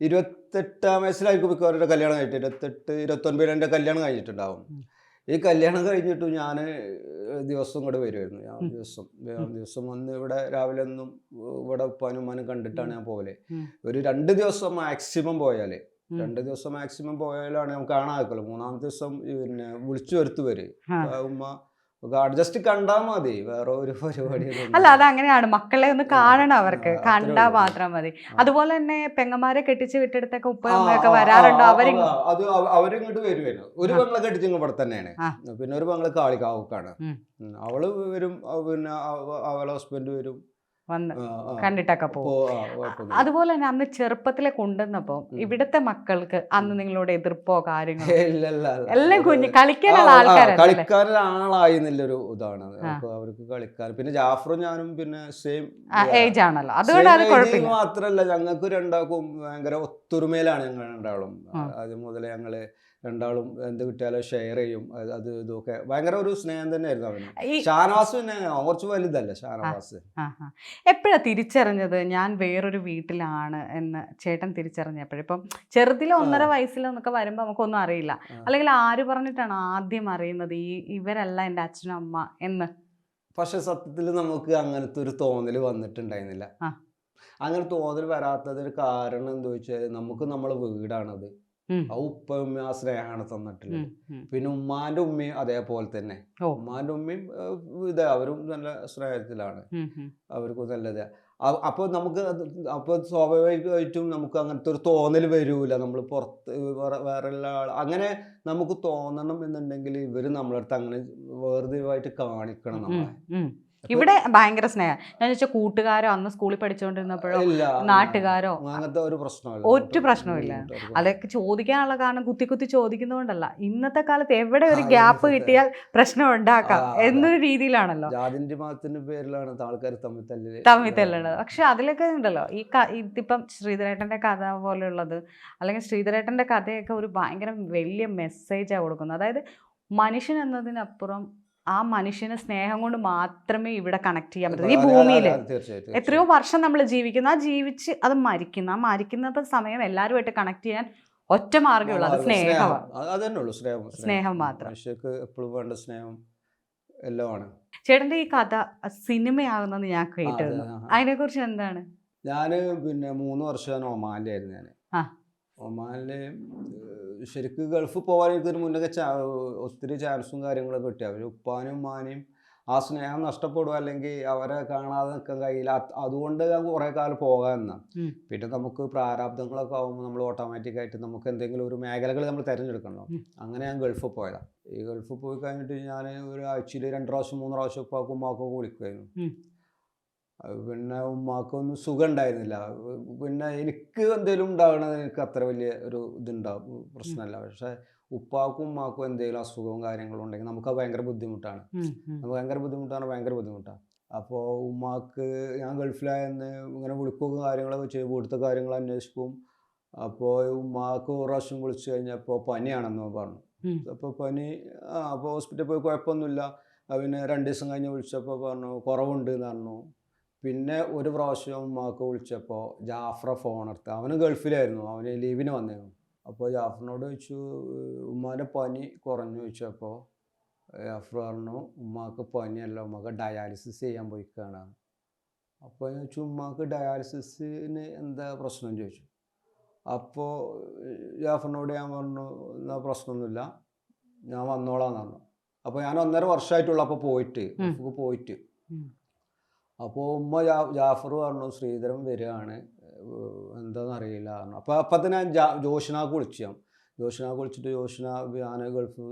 ഇരുപത്തെട്ടാം വയസ്സിലായിരിക്കും മിക്കവാറും കല്യാണം കഴിഞ്ഞിട്ട്. ഇരുപത്തെട്ട് ഇരുപത്തൊൻപതിൽ എന്റെ കല്യാണം കഴിഞ്ഞിട്ടുണ്ടാവും. ഈ കല്യാണം കഴിഞ്ഞിട്ട് ഞാൻ ദിവസം ഇങ്ങോട്ട് വരുമായിരുന്നു ഞാൻ ദിവസം ദിവസം വന്ന് ഇവിടെ രാവിലെ ഒന്നും ഇവിടെ ഉപ്പാനും ഉമ്മാനും കണ്ടിട്ടാണ് ഞാൻ പോകൽ ഒരു രണ്ട് ദിവസം മാക്സിമം പോയാൽ രണ്ട് ദിവസം മാക്സിമം പോയാലാണ് നമുക്ക് കാണാൻ മൂന്നാമത്തെ ദിവസം പിന്നെ വിളിച്ചു വരുത്തു വരും. ജസ്റ്റ് കണ്ടാ മതി. വേറെ ഒരു പരിപാടി അല്ല അത് അങ്ങനെയാണ് മക്കളെ ഒന്ന് കാണണം അവർക്ക്. കണ്ടാ മാത്രം മതി. അതുപോലെ തന്നെ പെങ്ങന്മാരെ കെട്ടിച്ച് വിട്ടെടുത്തൊക്കെ ഉപ്പ ആ, അമ്മയൊക്കെ ആ, വരാറുണ്ടോ? അവർ അവർ അത് അവ- അവരിങ്ങോട്ട് വരുമല്ലോ ഒരു. പെങ്ങളെ കെട്ടിച്ച് ഇവിടെ തന്നെയാണ്. പിന്നെ ഒരു പെങ്ങൾ. ഉം. അവൾ വരും പിന്നെ അവ- അവളെ ഹസ്ബൻഡ് വരും. വന്ന്. കണ്ടിട്ടൊക്കെ പോകും. അതുപോലെ തന്നെ അന്ന് ചെറുപ്പത്തിലെ കൊണ്ടുവന്നപ്പോ ഇവിടത്തെ മക്കൾക്ക് അന്ന് നിങ്ങളോട് എതിർപ്പോ കാര്യങ്ങളോ. എല്ലാം കുഞ്ഞ് കളിക്കാനുള്ള ആൾക്കാരാണ് ഒരാളായി എന്നുള്ളൊരു ഇതാണ്. അവർക്ക് കളിക്കാൻ പിന്നെ ജാഫറും ഞാനും പിന്നെ സെയിം ഏജ് ആണല്ലോ. അതുകൊണ്ട് മാത്രല്ല ഞങ്ങൾക്ക് രണ്ടാക്കും ഭയങ്കര ഒത്തൊരുമയിലാണ് ഞങ്ങൾ രണ്ടാളും. ആദ്യം മുതലേ ഞങ്ങൾ രണ്ടാളും എന്ത് കിട്ടിയാലും ഷെയർ ചെയ്യും. അത് ഇതൊക്കെ ഭയങ്കര ഒരു സ്നേഹം തന്നെയായിരുന്നു അവന്. ഷാനവാസ് പിന്നെ കുറച്ച് വലുതല്ലേ ഷാനവാസ്? എപ്പോഴാ തിരിച്ചറിഞ്ഞത് ഞാൻ വേറൊരു വീട്ടിലാണ് എന്ന് ചേട്ടൻ തിരിച്ചറിഞ്ഞപ്പോഴും? ഇപ്പം ചെറുതിലോ ഒന്നര വയസ്സിലോ എന്നൊക്കെ വരുമ്പോൾ നമുക്കൊന്നും അറിയില്ല. അല്ലെങ്കിൽ ആര് പറഞ്ഞിട്ടാണ് ആദ്യം അറിയുന്നത് ഈ ഇവരല്ല എന്റെ അച്ഛനും അമ്മ എന്ന്? പക്ഷെ സത്യത്തിൽ നമുക്ക് അങ്ങനത്തെ ഒരു തോന്നൽ വന്നിട്ടുണ്ടായിരുന്നില്ല. അങ്ങനെ തോന്നൽ വരാത്തതിന് കാരണം എന്താ വെച്ചാൽ നമുക്ക് നമ്മളെ വീടാണത്. ആ ഉപ്പ ഉമ്മ ആ സ്നേഹമാണ് തന്നിട്ടുള്ളത്. പിന്നെ ഉമ്മാന്റെ ഉമ്മയും അതേപോലെ തന്നെ. ഉമ്മാന്റെ ഉമ്മയും ഇത് അവരും നല്ല സ്നേഹത്തിലാണ്. അവർക്കും നല്ലത് അപ്പോൾ നമുക്ക് അപ്പോൾ സ്വാഭാവികമായിട്ടും നമുക്ക് അങ്ങനത്തെ ഒരു തോന്നൽ വരൂല. നമ്മൾ പുറത്ത് വേറെ ആൾ. അങ്ങനെ നമുക്ക് തോന്നണം എന്നുണ്ടെങ്കിൽ ഇവർ നമ്മളടുത്ത് അങ്ങനെ വേർതിരിവായിട്ട് കാണിക്കണം നമ്മളെ. ഇവിടെ ഭയങ്കര സ്നേഹം. ഞാൻ ചോദിച്ചാൽ കൂട്ടുകാരോ അന്ന് സ്കൂളിൽ പഠിച്ചുകൊണ്ടിരുന്നപ്പോഴോ നാട്ടുകാരോ? അങ്ങനത്തെ ഒരു പ്രശ്നമില്ല. ഒറ്റ പ്രശ്നവുമില്ല. അതൊക്കെ ചോദിക്കാനുള്ള കാരണം കുത്തി കുത്തി ചോദിക്കുന്നതുകൊണ്ടല്ല ഇന്നത്തെ കാലത്ത് എവിടെ ഒരു ഗ്യാപ്പ് കിട്ടിയാൽ പ്രശ്നം ഉണ്ടാക്കാം. എന്നൊരു രീതിയിലാണല്ലോ. പേരിലാണ് ആൾക്കാർ തമ്മിൽ തമ്മിൽ പക്ഷെ അതിലൊക്കെ ഉണ്ടല്ലോ. ഈ ഇതിപ്പം ശ്രീധരേട്ടന്റെ കഥ പോലെയുള്ളത് അല്ലെങ്കിൽ ശ്രീധരേട്ടന്റെ കഥയൊക്കെ ഒരു ഭയങ്കര വലിയ മെസ്സേജാണ് കൊടുക്കുന്നത്. അതായത് മനുഷ്യൻ എന്നതിനപ്പുറം ആ മനുഷ്യന് സ്നേഹം കൊണ്ട് മാത്രമേ ഇവിടെ കണക്ട് ചെയ്യാൻ പറ്റൂ. ഈ ഭൂമിയിൽ എത്രയോ വർഷം നമ്മൾ ജീവിക്കുന്നു. ആ ജീവിച്ച് അത് മരിക്കുന്നു. ആ മരിക്കുന്ന സമയം എല്ലാവരുമായിട്ട് കണക്ട് ചെയ്യാൻ ഒറ്റ മാർഗമുള്ളൂ അത് സ്നേഹമാണ് സ്നേഹം. സ്നേഹം മാത്രം. മനുഷ്യർക്ക് എപ്പോഴും വേണ്ട സ്നേഹം എല്ലാമാണ്. ചേട്ടന്റെ ഈ കഥ സിനിമയാകുന്നെന്ന് ഞാൻ കേട്ടിരുന്നു. അതിനെ കുറിച്ച് എന്താണ്? ഞാൻ പിന്നെ മൂന്ന് വർഷം ഒമാനിലായിരുന്നു ഞാൻ. ഒമാനിൽ ശരിക്ക് ഗൾഫ് പോകാൻ എനിക്കൊരു മുന്നേ ചാ ഒത്തിരി ചാൻസും കാര്യങ്ങളൊക്കെ കിട്ടി. അവർ ഉപ്പാനും ഉമ്മാനെയും ആ സ്നേഹം നഷ്ടപ്പെടുക അല്ലെങ്കിൽ അവരെ കാണാതെ നിൽക്കാൻ കഴിയില്ല അതുകൊണ്ട് ഞാൻ കുറേ കാലം പോകാൻ എന്നാ പിന്നെ നമുക്ക് പ്രാരാബ്ദങ്ങളൊക്കെ ആകുമ്പോൾ നമ്മൾ ഓട്ടോമാറ്റിക് ആയിട്ട് നമുക്ക് എന്തെങ്കിലും ഒരു മേഖലകൾ നമ്മൾ തിരഞ്ഞെടുക്കണം അങ്ങനെ ഞാൻ ഗൾഫിൽ പോയതാണ് ഈ ഗൾഫിൽ പോയി കഴിഞ്ഞിട്ട് ഞാൻ ഒരു ആഴ്ചയിൽ രണ്ട് പ്രാവശ്യം മൂന്ന് പ്രാവശ്യം ഉപ്പാക്കും ഉമ്മാക്കും വിളിക്കുമായിരുന്നു പിന്നെ ഉമ്മാക്കൊന്നും സുഖം ഉണ്ടായിരുന്നില്ല പിന്നെ എനിക്ക് എന്തെങ്കിലും ഉണ്ടാകണത് എനിക്ക് അത്ര വലിയ ഒരു ഇതുണ്ടാവും പ്രശ്നമല്ല പക്ഷെ ഉപ്പാക്കും ഉമ്മാക്കും എന്തെങ്കിലും അസുഖവും കാര്യങ്ങളും ഉണ്ടെങ്കിൽ നമുക്ക് അത് ഭയങ്കര ബുദ്ധിമുട്ടാണ്. നമുക്ക് ഭയങ്കര ബുദ്ധിമുട്ടാണ് ഭയങ്കര ബുദ്ധിമുട്ടാണ്. അപ്പോൾ ഉമ്മാക്ക് ഞാൻ ഗൾഫിലായെന്ന് ഇങ്ങനെ വിളിക്കുകയും കാര്യങ്ങളൊക്കെ ചെയ്യും ഇവിടുത്തെ കാര്യങ്ങൾ അന്വേഷിക്കും. അപ്പോൾ ഉമ്മാക്ക് ഒരു പ്രാവശ്യം വിളിച്ചു കഴിഞ്ഞപ്പോൾ പനിയാണെന്ന് പറഞ്ഞു. അപ്പോൾ പനി അപ്പോൾ ഹോസ്പിറ്റലിൽ പോയി കുഴപ്പമൊന്നുമില്ല. പിന്നെ രണ്ട് ദിവസം കഴിഞ്ഞ് വിളിച്ചപ്പോൾ പറഞ്ഞു കുറവുണ്ട് എന്ന് പറഞ്ഞു. പിന്നെ ഒരു പ്രാവശ്യം ഉമ്മാക്ക് വിളിച്ചപ്പോൾ ജാഫ്ര ഫോൺ എടുത്ത്. അവന് ഗൾഫിലായിരുന്നു. അവന് ലീവിന് വന്നിരുന്നു അപ്പോൾ ജാഫറിനോട് ചോദിച്ചു ഉമ്മാന്റെ പനി കുറഞ്ഞു ചോദിച്ചപ്പോൾ ജാഫർ പറഞ്ഞു ഉമ്മാക്ക് പനിയല്ല ഉമ്മാക്ക് ഡയാലിസിസ് ചെയ്യാൻ പോയിക്കാണ്. അപ്പോൾ ഞാൻ ചോദിച്ചു ഉമ്മാക്ക് ഡയാലിസിസിന് എന്താ പ്രശ്നം? ചോദിച്ചു. അപ്പോൾ ജാഫറിനോട് ഞാൻ പറഞ്ഞു എന്നാ പ്രശ്നമൊന്നുമില്ല. ഞാൻ വന്നോളാന്ന് പറഞ്ഞു. അപ്പോൾ ഞാൻ ഒന്നര വർഷമായിട്ടുള്ള അപ്പോൾ പോയിട്ട് പോയിട്ട്. അപ്പോൾ ഉമ്മ ജാ ജാഫർ പറഞ്ഞു ശ്രീധരൻ വരികയാണ്. എന്താണെന്നറിയില്ല എന്താണെന്ന് അറിയില്ല പറഞ്ഞു. അപ്പോൾ അപ്പം തന്നെ ഞാൻ ജാ ജോഷിനാക്ക് വിളിച്ചു ഞാൻ ജോഷിനാക്ക് വിളിച്ചിട്ട് ജോഷിന ഞാൻ ഗൾഫ്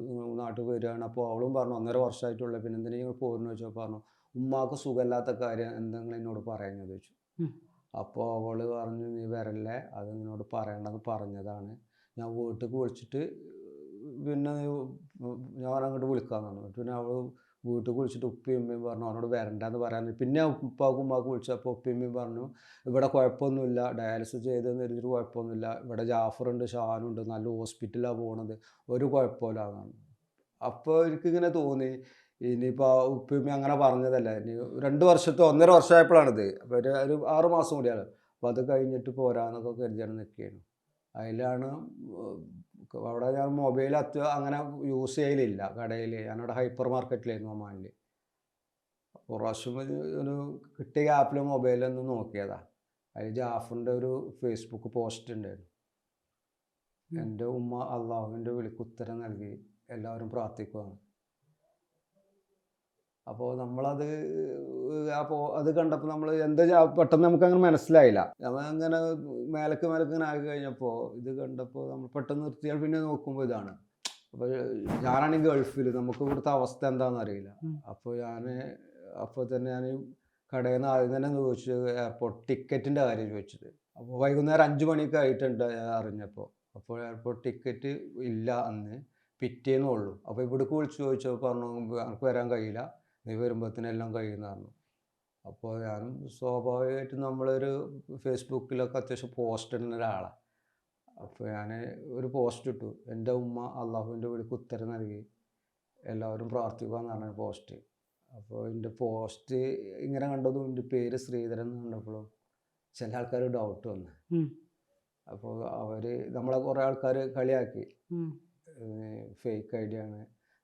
നാട്ടിൽ വരികയാണ്. അപ്പോൾ അവളും പറഞ്ഞു ഒന്നര വർഷമായിട്ടുള്ള പിന്നെ എന്തിനാ നിങ്ങൾ പോരുന്നു ചോദിച്ചപ്പോൾ പറഞ്ഞു ഉമ്മാക്ക് സുഖമില്ലാത്ത കാര്യം എന്തെങ്കിലും എന്നോട് പറയാൻ ചോദിച്ചു. അപ്പോൾ അവൾ പറഞ്ഞു നീ വരല്ലേ? അത് നിന്നോട് പറയണ്ടെന്ന് പറഞ്ഞതാണ്. ഞാൻ വീട്ടിൽ വിളിച്ചിട്ട് പിന്നെ നീ ഞാൻ അങ്ങോട്ട് വിളിക്കാമെന്നാണ് പിന്നെ അവൾ വീട്ടിൽ വിളിച്ചിട്ട് ഉപ്പിയമ്മയും പറഞ്ഞു അവനോട് വരണ്ടെന്ന് പറയാൻ. പിന്നെ ഉപ്പാക്കും ഉമ്മാക്കും വിളിച്ചപ്പോൾ ഉപ്പിയമ്മയും പറഞ്ഞു ഇവിടെ കുഴപ്പമൊന്നുമില്ല ഡയാലിസിസ് ചെയ്തെന്ന് കരുതിയിട്ട് കുഴപ്പമൊന്നുമില്ല. ഇവിടെ ജാഫറുണ്ട് ഷാനുണ്ട് നല്ല ഹോസ്പിറ്റലാണ് പോണത്. ഒരു കുഴപ്പമില്ല. എന്നാണ് അപ്പോൾ എനിക്കിങ്ങനെ തോന്നി ഇനിയിപ്പോൾ ഉപ്പിയമ്മ അങ്ങനെ പറഞ്ഞതല്ല ഇനി രണ്ട് വർഷത്തെ ഒന്നര വർഷമായപ്പോഴാണിത്. അപ്പോൾ ഒരു ഒരു ആറ് മാസം കൂടിയാണ്. അപ്പോൾ അത് കഴിഞ്ഞിട്ട് പോരാന്നൊക്കെ കരുതിയാണ് നിൽക്കുകയാണ്. അതിലാണ് അവിടെ ഞാൻ മൊബൈൽ അത്യ അങ്ങനെ യൂസ് ചെയ്യലില്ല. കടയിൽ ഞാനവിടെ ഹൈപ്പർ മാർക്കറ്റിലായിരുന്നു ഒമാനിൽ അപ്പോൾ പ്രാവശ്യം ഒരു ഒരു കിട്ടിയ ആപ്പിൽ മൊബൈലൊന്ന് നോക്കിയതാ. അതിൽ ജാഫറിന്റെ ഒരു ഫേസ്ബുക്ക് പോസ്റ്റ് ഉണ്ടായിരുന്നു. എന്റെ ഉമ്മ അള്ളാഹുവിന്റെ വിളിക്ക് ഉത്തരം നൽകി. എല്ലാവരും പ്രാർത്ഥിക്കുവാണ്. അപ്പോൾ നമ്മളത് അപ്പോൾ അത് കണ്ടപ്പോൾ നമ്മൾ എന്താ പെട്ടെന്ന് നമുക്ക് അങ്ങനെ മനസ്സിലായില്ല. അങ്ങനെ മേലക്ക് മേലക്ക് ഇങ്ങനെ ആയി കഴിഞ്ഞപ്പോൾ ഇത് കണ്ടപ്പോൾ നമ്മൾ പെട്ടെന്ന് നിർത്തിയാൽ പിന്നെ നോക്കുമ്പോൾ ഇതാണ്. അപ്പോൾ ഞാനാണെങ്കിൽ ഗൾഫിൽ നമുക്ക് ഇവിടുത്തെ അവസ്ഥ എന്താണെന്ന് അറിയില്ല. അപ്പോൾ ഞാൻ അപ്പോൾ തന്നെ ഞാൻ കടയിൽ നിന്ന് ആദ്യം തന്നെ ചോദിച്ചു എയർപോർട്ട് ടിക്കറ്റിന്റെ കാര്യം ചോദിച്ചത്. അപ്പോൾ വൈകുന്നേരം അഞ്ച് മണിയൊക്കെ ആയിട്ടുണ്ട് അറിഞ്ഞപ്പോൾ അപ്പോൾ എയർപോർട്ട് ടിക്കറ്റ് ഇല്ല അന്ന് പിറ്റേന്നേ ഉള്ളൂ. അപ്പോൾ ഇവിടേക്ക് വിളിച്ച് ചോദിച്ചപ്പോൾ പറഞ്ഞു എനിക്ക് വരാൻ കഴിയില്ല. നീ വരുമ്പോഴത്തേനെല്ലാം കഴിയുന്ന പറഞ്ഞു അപ്പോൾ ഞാൻ സ്വാഭാവികമായിട്ടും നമ്മളൊരു ഫേസ്ബുക്കിലൊക്കെ അത്യാവശ്യം പോസ്റ്റ് ഇടുന്ന ഒരാളാണ് അപ്പോൾ ഞാൻ ഒരു പോസ്റ്റ് ഇട്ടു. എന്റെ ഉമ്മ അള്ളാഹുവിന്റെ വിളിക്ക് ഉത്തരം നൽകി. എല്ലാവരും പ്രാർത്ഥിക്കുക എന്നാണ് പോസ്റ്റ്. അപ്പോൾ എന്റെ പോസ്റ്റ് ഇങ്ങനെ കണ്ടതും എന്റെ പേര് ശ്രീധരൻ എന്ന് കണ്ടപ്പോഴും ചില ആൾക്കാർ ഡൗട്ട് വന്നു. അപ്പോൾ അവർ നമ്മളെ കുറേ ആൾക്കാർ കളിയാക്കി. ഫേക്ക് ഐഡിയ ആണ്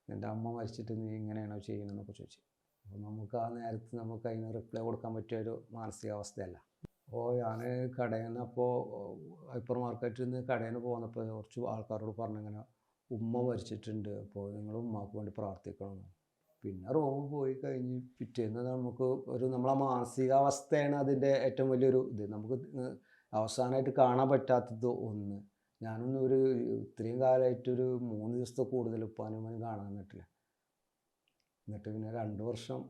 എന്റെ അമ്മ മരിച്ചിട്ട് നീ ഇങ്ങനെയാണോ ചെയ്യുന്നതെന്നൊക്കെ ചോദിച്ചു. അപ്പോൾ നമുക്ക് ആ നേരത്ത് നമുക്ക് അതിന് റിപ്ലൈ കൊടുക്കാൻ പറ്റിയ ഒരു മാനസികാവസ്ഥയല്ല അപ്പോൾ ഞാൻ കടയിൽ നിന്ന് അപ്പോൾ ഹൈപ്പർ മാർക്കറ്റിൽ നിന്ന് കടയിൽ നിന്ന് പോകുന്നപ്പോൾ കുറച്ച് ആൾക്കാരോട് പറഞ്ഞു പറഞ്ഞിങ്ങനെ ഉമ്മ മരിച്ചിട്ടുണ്ട് അപ്പോൾ നിങ്ങൾ ഉമ്മാക്ക് വേണ്ടി പ്രാർത്ഥിക്കണം. പിന്നെ റൂമിൽ പോയി കഴിഞ്ഞ് പിറ്റേന്ന് നമുക്ക് ഒരു നമ്മളെ മാനസികാവസ്ഥയാണ് അതിന്റെ ഏറ്റവും വലിയൊരു ഇത്. നമുക്ക് അവസാനമായിട്ട് കാണാൻ പറ്റാത്തത് ഒന്ന്. ഞാനൊന്നും ഒരു ഇത്രയും കാലമായിട്ടൊരു മൂന്ന് ദിവസത്തെ കൂടുതൽ ഉപ്പാനും കാണാൻ പറ്റില്ല എന്നിട്ട് പിന്നെ രണ്ടു വർഷം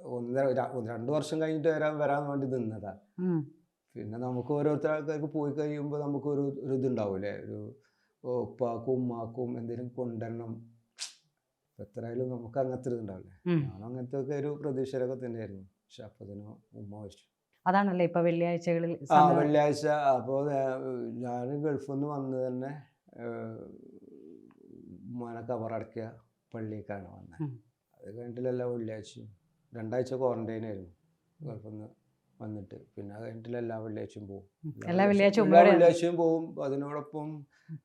ഒന്നര രണ്ടു വർഷം കഴിഞ്ഞിട്ട് വരാൻ വരാൻ വേണ്ടി നിന്നതാ. പിന്നെ നമുക്ക് ഓരോരുത്തർ ആൾക്കാർക്ക് പോയി കഴിയുമ്പോൾ നമുക്ക് ഒരു ഒരു ഇതുണ്ടാവൂലേ ഒരു ഉപ്പാക്കും ഉമ്മാക്കും എന്തെങ്കിലും കൊണ്ടുവരണം. എത്രയായാലും നമുക്ക് അങ്ങനത്തെ ഒരു ഇതുണ്ടാവില്ലേ? ഞാൻ അങ്ങനത്തെ ഒക്കെ ഒരു പ്രതീക്ഷയിലൊക്കെ തന്നെയായിരുന്നു. പക്ഷെ അപ്പൊ തന്നെ ഉമ്മ വെച്ചു. അതാണല്ലേ ഇപ്പൊ വെള്ളിയാഴ്ചകളിൽ ആ വെള്ളിയാഴ്ച. അപ്പോൾ ഞാൻ ഗൾഫിൽ നിന്ന് വന്ന് തന്നെ മോനെ കവറടക്കുക പള്ളിക്കാണ് വന്നത്. അത് കഴിഞ്ഞിട്ടില്ല വെള്ളിയാഴ്ചയും രണ്ടാഴ്ച ക്വാറന്റൈൻ ആയിരുന്നു. ഗൾഫിൽ നിന്ന് വന്നിട്ട്. പിന്നെ അത് കഴിഞ്ഞിട്ടില്ല എല്ലാ വെള്ളിയാഴ്ചയും പോകും. എല്ലാ വെള്ളിയാഴ്ചയും പോകും അതിനോടൊപ്പം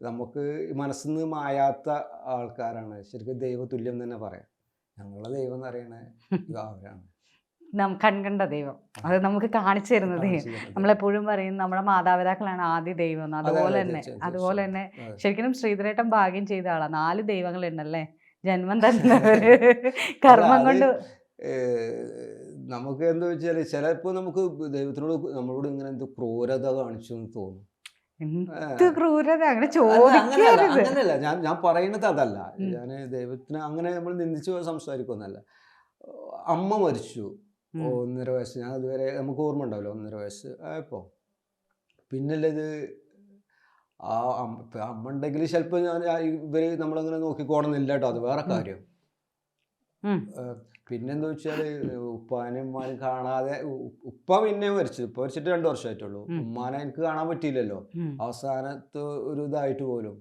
നമുക്ക് മനസ്സിൽ നിന്ന് മായാത്ത ആൾക്കാരാണ്. ശരിക്കും ദൈവതുല്യം തന്നെ പറയാം. ഞങ്ങളുടെ ദൈവം എന്ന് പറയണത് അവരാണ്. കൺകണ്ട ദൈവം. അത് നമുക്ക് കാണിച്ചു തരുന്നത്. നമ്മളെപ്പോഴും പറയും നമ്മുടെ മാതാപിതാക്കളാണ് ആദ്യ ദൈവം അതുപോലെ തന്നെ. അതുപോലെ തന്നെ ശരിക്കും ശ്രീധരേട്ടൻ ഭാഗ്യം ചെയ്ത ആളാണ് നാല് ദൈവങ്ങളുണ്ടല്ലേ? ജന്മം [LAUGHS] തന്നവര് കർമ്മം കൊണ്ട് നമുക്ക് എന്താ വെച്ചാൽ ചിലപ്പോൾ നമുക്ക് ദൈവത്തിനോട് നമ്മളോട് ഇങ്ങനെ എന്തോ ക്രൂരത കാണിച്ചു എന്ന് തോന്നും. ക്രൂരത? അങ്ങനെ ചോദിക്കരുത്. അങ്ങനെയല്ല ഞാൻ ഞാൻ പറയുന്നത് അതല്ല. ഞാൻ ദൈവത്തിന് അങ്ങനെ നമ്മൾ നിന്ദിച്ചു സംസാരിക്കുന്നല്ല അമ്മ മരിച്ചു ഒന്നര വയസ്സ്. ഞാൻ അതുവരെ നമുക്ക് ഓർമ്മ ഉണ്ടാവില്ല ഒന്നര വയസ്സ് ആയപ്പോൾ പിന്നല്ലത് ആ അമ്മ ഉണ്ടെങ്കിൽ ചിലപ്പോൾ ഞാൻ ഇവർ നമ്മളങ്ങനെ നോക്കിക്കോണമെന്നില്ല കേട്ടോ അത് വേറെ കാര്യം. പിന്നെന്താ വെച്ചാൽ ഉപ്പാനും ഉമ്മാനും കാണാതെ ഉപ്പ പിന്നെ മരിച്ചു. ഉപ്പ മരിച്ചിട്ട് രണ്ടു വർഷമായിട്ടുള്ളൂ ഉമ്മാനെ എനിക്ക് കാണാൻ പറ്റിയില്ലല്ലോ. അവസാനത്ത് ഒരു ഇതായിട്ട് പോലും.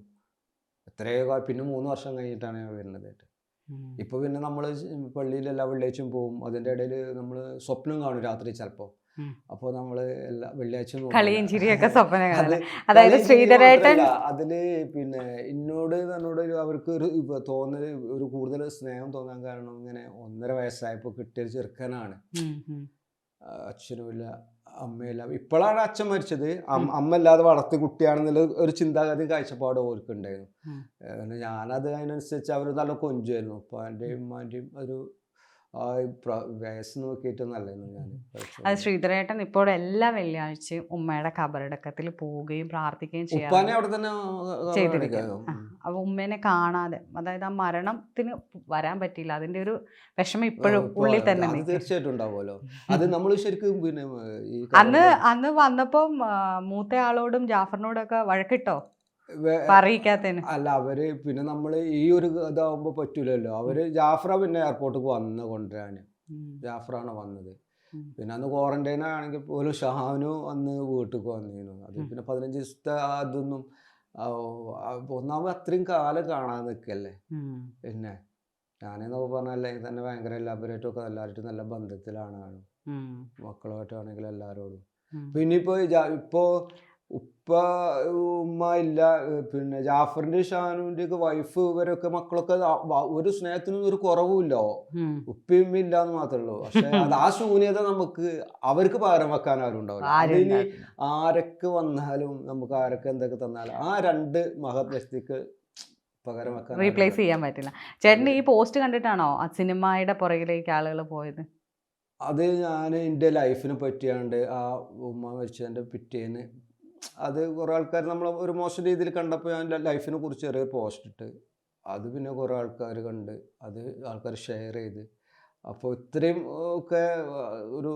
എത്രയോ പിന്നെ മൂന്ന് വർഷം കഴിഞ്ഞിട്ടാണ് ഞാൻ വരുന്നത് ഇപ്പൊ പിന്നെ നമ്മൾ പള്ളിയിൽ എല്ലാ വെള്ളിയാഴ്ചയും പോകും അതിന്റെ ഇടയിൽ നമ്മൾ സ്വപ്നം കാണും രാത്രി ചിലപ്പോൾ. അപ്പോൾ നമ്മൾ എല്ലാ വെള്ളിയാഴ്ച കളിയും ചിരിയൊക്കെ സ്വപ്നം അതായത് ശ്രീധരേട്ടൻ അതിൽ പിന്നെ എന്നോട് എന്നോട് അവർക്ക് ഒരു തോന്നൽ ഒരു കൂടുതൽ സ്നേഹം തോന്നാൻ കാരണം ഇങ്ങനെ ഒന്നര വയസ്സായപ്പോൾ കിട്ടിയ ഒരു ചെറുക്കനാണ്. അച്ഛനുമില്ല അമ്മയില്ല. ഇപ്പോഴാണ് അച്ഛൻ മരിച്ചത്. അമ്മ അല്ലാതെ വളർത്തി കുട്ടിയാണെന്നുള്ള ഒരു ചിന്താഗതി കാഴ്ചപ്പാട് ഓർക്കുണ്ടായിരുന്നു ഞാനത് അതിനനുസരിച്ച് അവർ നല്ല കൊഞ്ചുമായിരുന്നു ഉപ്പാന്റെയും ഉമ്മാന്റെയും ഒരു വയസ്സ് നോക്കിയിട്ടൊന്നല്ലായിരുന്നു ഞാൻ അത് ശ്രീധരേട്ടൻ ഇപ്പോൾ എല്ലാ വെള്ളിയാഴ്ചയും ഉമ്മയുടെ കബറടക്കത്തിൽ പോവുകയും പ്രാർത്ഥിക്കുകയും ചെയ്യാറുണ്ട്. അവിടെ തന്നെ ചെയ്തിരിക്കുന്നു കാണിക്കാമോ? ആ. അപ്പൊ ഉമ്മേനെ കാണാതെ അതായത് ആ മരണത്തിന് വരാൻ പറ്റിയില്ല. അതിന്റെ ഒരു വിഷമം ഇപ്പോഴും ഉള്ളിൽ തന്നെ അത് നിൽക്കും. തീർച്ചയായിട്ടും ഉണ്ടാവുമല്ലോ. അത് നമ്മൾ ശരിക്കും പിന്നെ ഈ അന്ന് അന്ന് വന്നപ്പം ആ, ജാഫറിനോടൊക്കെ വഴക്കിട്ടോ? അല്ല അവർ പിന്നെ നമ്മൾ ഈ ഒരു ഇതാവുമ്പോ പറ്റൂലല്ലോ. അവർ ജാഫ്ര പിന്നെ എയർപോർട്ടിൽ വന്ന് കൊണ്ടുവരാന്. ജാഫ്രാണ് വന്നത്. പിന്നെ അന്ന് ക്വാറന്റൈൻ ആണെങ്കിൽ പോലും ഷഹാനു അന്ന് വീട്ടിൽ വന്നിരുന്നു അത് പിന്നെ പതിനഞ്ച് ദിവസത്തെ അതൊന്നും ഒന്നാമത് അത്രയും കാലം കാണാൻ നിൽക്കല്ലേ. പിന്നെ ഞാനെന്നൊക്കെ പറഞ്ഞാൽ തന്നെ ഭയങ്കര എല്ലാവരായിട്ടും ഒക്കെ എല്ലാവരും നല്ല ബന്ധത്തിലാണ്. മക്കളുമായിട്ടാണെങ്കിലും എല്ലാവരോടും പിന്നെ ഇപ്പോ ഇപ്പോ ഉപ്പ ഉമ്മ ഇല്ല പിന്നെ ജാഫറിന്റെ ഷാനുവിന്റെ ഒക്കെ വൈഫ് ഇവരൊക്കെ മക്കളൊക്കെ ഒരു സ്നേഹത്തിനും ഒരു കുറവുമില്ല. ഉപ്പയും ഇല്ല എന്ന് മാത്രമേ ഉള്ളൂ. പക്ഷെ അത് ആ ശൂന്യത നമുക്ക് അവർക്ക് പകരം വെക്കാൻ ആരും ഉണ്ടാവില്ല. ആരും ആരൊക്കെ വന്നാലും നമുക്ക് ആരൊക്കെ എന്തൊക്കെ തന്നാലും ആ രണ്ട് മഹത് വ്യക്തിക്ക് പകരം വെക്കാൻ റീപ്ലേസ് ചെയ്യാൻ പറ്റില്ല. ചേട്ടൻ ഈ പോസ്റ്റ് കണ്ടിട്ടാണോ? ആ സിനിമയുടെ പുറകിലേക്ക് ആളുകൾ പോയത്? അത് ഞാൻ എന്റെ ലൈഫിനെ പറ്റിയാണ്ട് ആ ഉമ്മ മരിച്ചതിന്റെ പിറ്റേന്ന് അത് കുറേ ആൾക്കാർ നമ്മൾ ഒരു മോശം രീതിയിൽ കണ്ടപ്പോൾ ഞാൻ ലൈഫിനെ കുറിച്ച് ചെറിയ പോസ്റ്റ് ഇട്ട്. അത് പിന്നെ കുറേ ആൾക്കാർ കണ്ട് അത് ആൾക്കാർ ഷെയർ ചെയ്ത്. അപ്പോൾ ഇത്രയും ഒക്കെ ഒരു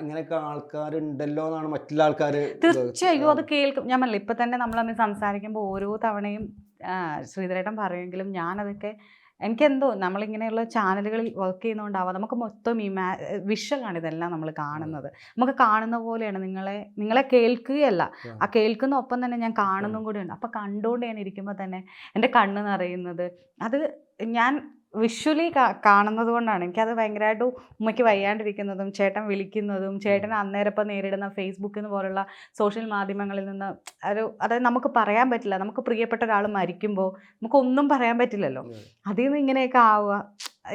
ഇങ്ങനെയൊക്കെ ആൾക്കാരുണ്ടല്ലോ എന്നാണ് മറ്റുള്ള ആൾക്കാർ തീർച്ചയായും അത് കേൾക്കും. ഞാൻ പറഞ്ഞില്ല ഇപ്പൊ തന്നെ നമ്മൾ തമ്മിൽ സംസാരിക്കുമ്പോൾ ഓരോ തവണയും ശ്രീധരേട്ടൻ പറയുമെങ്കിലും ഞാനതൊക്കെ എനിക്കെന്തോ നമ്മളിങ്ങനെയുള്ള ചാനലുകളിൽ വർക്ക് ചെയ്യുന്നതുകൊണ്ടാവാം നമുക്ക് മൊത്തം ഇമാ വിഷ്വലാണ് ഇതെല്ലാം നമ്മൾ കാണുന്നത്. നമുക്ക് കാണുന്ന പോലെയാണ് നിങ്ങളെ നിങ്ങളെ കേൾക്കുകയല്ല. ആ കേൾക്കുന്ന ഒപ്പം തന്നെ ഞാൻ കാണുന്നതും കൂടിയുണ്ട്. അപ്പം കണ്ടുകൊണ്ട് ഞാൻ ഇരിക്കുമ്പോൾ തന്നെ എന്റെ കണ്ണ് നിറയുന്നത്. അത് ഞാൻ വിഷ്വലി കാണുന്നത് കൊണ്ടാണ്. എനിക്കത് ഭയങ്കരമായിട്ട് ഉമ്മയ്ക്ക് വയ്യാണ്ടിരിക്കുന്നതും ചേട്ടൻ വിളിക്കുന്നതും ചേട്ടൻ അന്നേരം ഇപ്പം നേരിടുന്ന ഫേസ്ബുക്കിൽ നിന്ന് പോലുള്ള സോഷ്യൽ മാധ്യമങ്ങളിൽ നിന്ന് ഒരു അതായത് നമുക്ക് പറയാൻ പറ്റില്ല. നമുക്ക് പ്രിയപ്പെട്ട ഒരാൾ മരിക്കുമ്പോൾ നമുക്കൊന്നും പറയാൻ പറ്റില്ലല്ലോ. അതിൽ നിന്ന് ഇങ്ങനെയൊക്കെ ആവുക.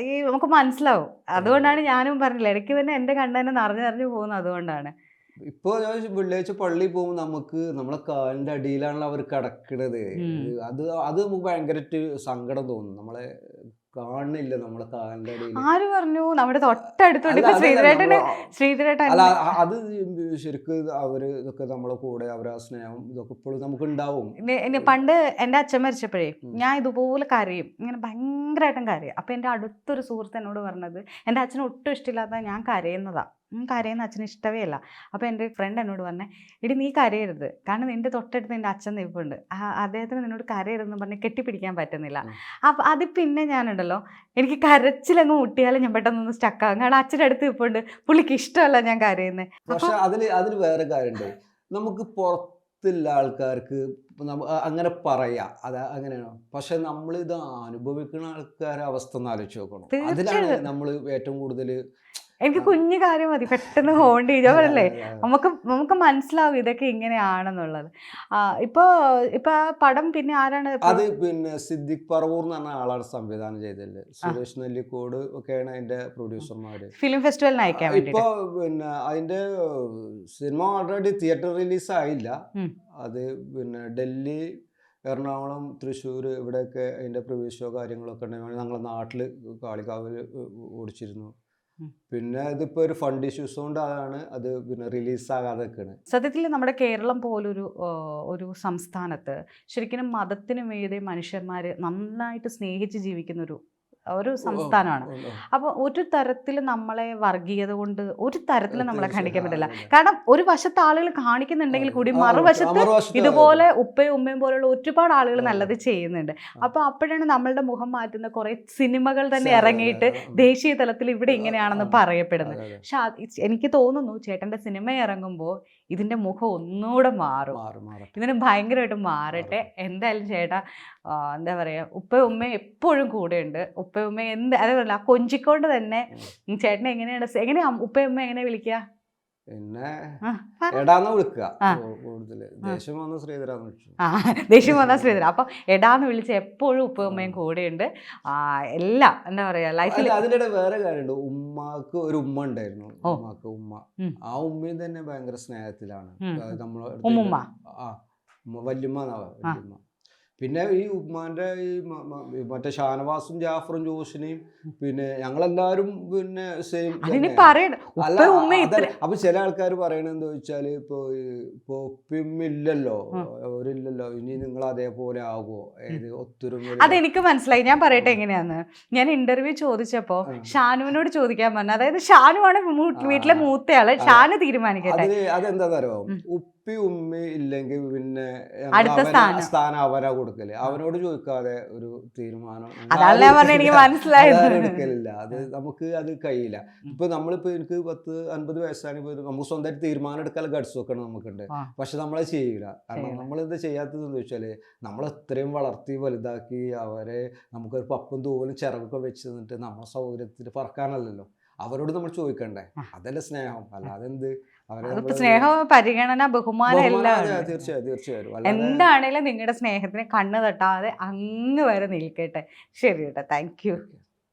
ഈ നമുക്ക് മനസ്സിലാവും. അതുകൊണ്ടാണ് ഞാനും പറഞ്ഞില്ല ഇടയ്ക്ക് തന്നെ എന്റെ കണ്ണ് തന്നെ നിറഞ്ഞു നിറഞ്ഞു പോകുന്നത് അതുകൊണ്ടാണ്. ഇപ്പോ ഞാൻ വെള്ളിയാഴ്ച പള്ളി പോകുമ്പോൾ നമുക്ക് നമ്മളെ കാലിന്റെ അടിയിലാണല്ലോ അവർ കിടക്കണത്. അത് അത് നമുക്ക് ഭയങ്കരമായിട്ട് സങ്കടം തോന്നും. നമ്മളെ കാണുന്നില്ല നമ്മളെ അടിയിൽ ആര് പറഞ്ഞു? നമ്മുടെ തൊട്ടടുത്തുണ്ട് ഇപ്പൊ അല്ല, ശ്രീധരേട്ടന് ശ്രീധരേട്ടൻ അല്ല അത് ശരിക്കും അവർ ഇതൊക്കെ നമ്മളെ കൂടെ അവരെ സ്നേഹം ഇതൊക്കെ ഇപ്പോഴും നമുക്ക് ഉണ്ടാവും പണ്ട് എന്റെ അച്ഛൻ മരിച്ചപ്പോഴേ ഞാൻ ഇതുപോലെ കരയും. ഇങ്ങനെ ഭയങ്കരമായിട്ടും കരയും. അപ്പൊ എന്റെ അടുത്തൊരു സുഹൃത്ത് എന്നോട് പറഞ്ഞത് എന്റെ അച്ഛന് ഒട്ടും ഇഷ്ടമില്ലാത്ത ഞാൻ കരയുന്നതാ. കരയുന്ന അച്ഛന് ഇഷ്ടമേ അല്ല. അപ്പോൾ എന്റെ ഫ്രണ്ട് എന്നോട് പറഞ്ഞേ എടി നീ കരയരുത്. കാരണം നിന്റെ തൊട്ടടുത്ത് നിന്റെ അച്ഛൻ നിൽപ്പുണ്ട് അദ്ദേഹത്തിന് നിന്നോട് കരയരുതെന്ന് പറഞ്ഞ് കെട്ടിപ്പിടിക്കാൻ പറ്റുന്നില്ല. ഉം. അപ്പം അത് പിന്നെ ഞാനുണ്ടല്ലോ എനിക്ക് കരച്ചിലങ്ങ് മുട്ടിയാലും ഞാൻ പെട്ടെന്നൊന്ന് സ്റ്റക്കാകും കാരണം അച്ഛന്റെ അടുത്ത് നിൽപ്പുണ്ട് പുള്ളിക്ക് ഇഷ്ടമല്ല ഞാൻ കരയുന്നത് പക്ഷേ അതിന് അതിന് വേറെ കാര്യമുണ്ട്. നമുക്ക് പുറത്തുള്ള ആൾക്കാർക്ക് അങ്ങനെ പറയാ. അത് അങ്ങനെയാണോ? പക്ഷെ നമ്മൾ ഇത് അനുഭവിക്കുന്ന ആൾക്കാരെ അവസ്ഥ ഒന്ന് ആലോചിച്ച് നോക്കണം. അതിലാണ്. നമ്മൾ ഏറ്റവും കൂടുതൽ എനിക്ക് കുഞ്ഞു കാര്യം മതി. പെട്ടെന്ന് ഹോണ്ട് ചെയ്താൽ പറയല്ലേ നമുക്ക് നമുക്ക് മനസ്സിലാവും ഇതൊക്കെ ഇങ്ങനെയാണെന്നുള്ളത്. ഇപ്പോ ഇപ്പൊ ആ പടം പിന്നെ ആരാണ് അത് പിന്നെ സിദ്ദിഖ് പറവൂർ എന്ന് പറഞ്ഞ ആളാണ് സംവിധാനം ചെയ്തത്. സുരേഷ് നെല്ലിക്കോട് ഒക്കെയാണ് അതിന്റെ പ്രൊഡ്യൂസർമാര്. ഫിലിം ഫെസ്റ്റിവലിന് അയക്കാൻ ഇപ്പൊ പിന്നെ അതിന്റെ സിനിമ ഓൾറെഡി തിയേറ്റർ റിലീസ് ആയില്ല അത് പിന്നെ ഡൽഹി എറണാകുളം തൃശ്ശൂർ ഇവിടെയൊക്കെ അതിന്റെ പ്രവേശമോ കാര്യങ്ങളൊക്കെ ഉണ്ടെങ്കിൽ ഞങ്ങളെ നാട്ടിൽ കാളികാവിൽ ഓടിച്ചിരുന്നു. പിന്നെ ഇതിപ്പോ ഒരു ഫണ്ട് ഇഷ്യൂസ് കൊണ്ടാണ് അത് പിന്നെ റിലീസ് ആകാതെ നിൽക്കണത് സത്യത്തിൽ നമ്മുടെ കേരളം പോലൊരു ഒരു സംസ്ഥാനത്ത് ശരിക്കും മതത്തിനും മീതെ മനുഷ്യന്മാർ നന്നായിട്ട് സ്നേഹിച്ച് ജീവിക്കുന്ന ഒരു സംസ്ഥാനമാണ്. അപ്പോൾ ഒരു തരത്തിൽ നമ്മളെ വർഗീയത കൊണ്ട് ഒരു തരത്തിലും നമ്മളെ കാണിക്കാൻ പറ്റില്ല. കാരണം ഒരു വശത്ത് ആളുകൾ കാണിക്കുന്നുണ്ടെങ്കിൽ കൂടി മറുവശത്ത് ഇതുപോലെ ഉപ്പയും ഉമ്മയും പോലുള്ള ഒരുപാട് ആളുകൾ. നല്ലത് ചെയ്യുന്നുണ്ട്. അപ്പൊ അപ്പോഴാണ് നമ്മളുടെ മുഖം മാറ്റുന്ന കുറെ സിനിമകൾ തന്നെ ഇറങ്ങിയിട്ട് ദേശീയ തലത്തിൽ ഇവിടെ ഇങ്ങനെയാണെന്ന്. പറയപ്പെടുന്നത്. പക്ഷെ എനിക്ക് തോന്നുന്നു ചേട്ടന്റെ സിനിമ ഇറങ്ങുമ്പോൾ ഇതിന്റെ മുഖം ഒന്നുകൂടെ മാറും. ഇതിന് ഭയങ്കരമായിട്ട് മാറട്ടെ. എന്തായാലും ചേട്ടാ എന്താ പറയുക ഉപ്പ ഉമ്മ എപ്പോഴും കൂടെയുണ്ട്. ഉപ്പ ഉമ്മ എന്ത് അതേപോലെ ആ കൊഞ്ചിക്കൊണ്ട് തന്നെ ചേട്ടനെ എങ്ങനെയാണ് എങ്ങനെയാ ഉപ്പ ഉമ്മ എങ്ങനെ വിളിക്കുക പിന്നെ. എടാന്ന് വിളിക്കുക. കൂടുതൽ ദേഷ്യം വന്ന ശ്രീധരാന്ന് വിളിച്ചു. ദേഷ്യം വന്ന ശ്രീധരൻ അപ്പൊ എടാന്ന് വിളിച്ച് എപ്പോഴും ഉപ്പ ഉമ്മയും കൂടെയുണ്ട്. എല്ലാം എന്താ പറയാ ലൈഫിൽ അതിനിടെ വേറെ കാര്യമുണ്ട്. ഉമ്മാക്ക് ഒരു ഉമ്മ ഉണ്ടായിരുന്നു. ഉമ്മാക്ക് ഉമ്മ. ആ ഉമ്മയും തന്നെ ഭയങ്കര സ്നേഹത്തിലാണ്. നമ്മൾ ഉമ്മുമ്മ. ആ വല്യമ്മ എന്നാ വല്യമ്മ. പിന്നെ ഈ ഉമ്മാന്റെ ഈ മറ്റേ ഷാനവാസും ജാഫറും ജോഷിനെയും പിന്നെ ഞങ്ങളെല്ലാരും പിന്നെ സെയിം അപ്പൊ ചില ആൾക്കാർ പറയണത് എന്താ വെച്ചാൽ ഇപ്പൊ ഇപ്പൊ ഉപ്പിമ്മ ഇല്ലല്ലോ. അവരില്ലല്ലോ. ഇനി നിങ്ങൾ അതേപോലെ ആകുമോ ഏത് ഒത്തൊരുമ അതെനിക്ക് മനസ്സിലായി. ഞാൻ പറയട്ടെ എങ്ങനെയാന്ന്? ഞാൻ ഇന്റർവ്യൂ ചോദിച്ചപ്പോ. ഷാനുവിനോട് ചോദിക്കാൻ പറഞ്ഞു. അതായത് ഷാനു ആണ് വീട്ടിലെ. മൂത്തയാൾ. ഷാനു തീരുമാനിക്കട്ടെ. അതെന്താ ഉം. ഉപ്പി ഉമ്മി ഇല്ലെങ്കിൽ പിന്നെ അടുത്ത സ്ഥാനം. സ്ഥാനം അവനാ കൊടുക്കൽ. അവനോട് ചോദിക്കാതെ ഒരു തീരുമാനം ഞങ്ങൾ അതാണ് ആരും ഞാൻ പറഞ്ഞത് എനിക്ക് എടുക്കില്ല. മനസ്സിലായത്. അതാരും എടുക്കലില്ല. അത് നമുക്ക് അത് കഴിയില്ല. ഇപ്പൊ നമ്മളിപ്പോ എനിക്ക് പത്ത് അൻപത് വയസ്സാണ് ഇപ്പൊ നമുക്ക് സ്വന്തമായിട്ട് തീരുമാനം എടുക്കാൻ ഗഡ്സ് ഒക്കെ നമുക്കുണ്ട്. ആ. പക്ഷെ നമ്മളെ ചെയ്യില്ല. കാരണം ചെയ്യില്ല. നമ്മൾ എന്താ ചെയ്യാത്തതെന്ന് വെച്ചാൽ നമ്മൾ എത്രയും വളർത്തി വലുതാക്കി അവരെ നമുക്കൊരു പപ്പും തൂവലും ചിറകൊക്കെ വെച്ച് നിന്നിട്ട് നമ്മളെ സൗകര്യത്തിൽ പറക്കാനല്ലല്ലോ. അവരോട് നമ്മൾ ചോദിക്കണ്ടേ? ആ. അതല്ലേ സ്നേഹം. അല്ലാതെ എന്ത്? അവരെ അതിപ്പോ സ്നേഹം പരിഗണന ബഹുമാനം എല്ലാം. തീർച്ചയായും തീർച്ചയായും. എന്താണേലും നിങ്ങളുടെ സ്നേഹത്തിന് കണ്ണ് തട്ടാതെ അങ്ങ് വരെ നിൽക്കട്ടെ. ശരി കേട്ടോ താങ്ക് യു.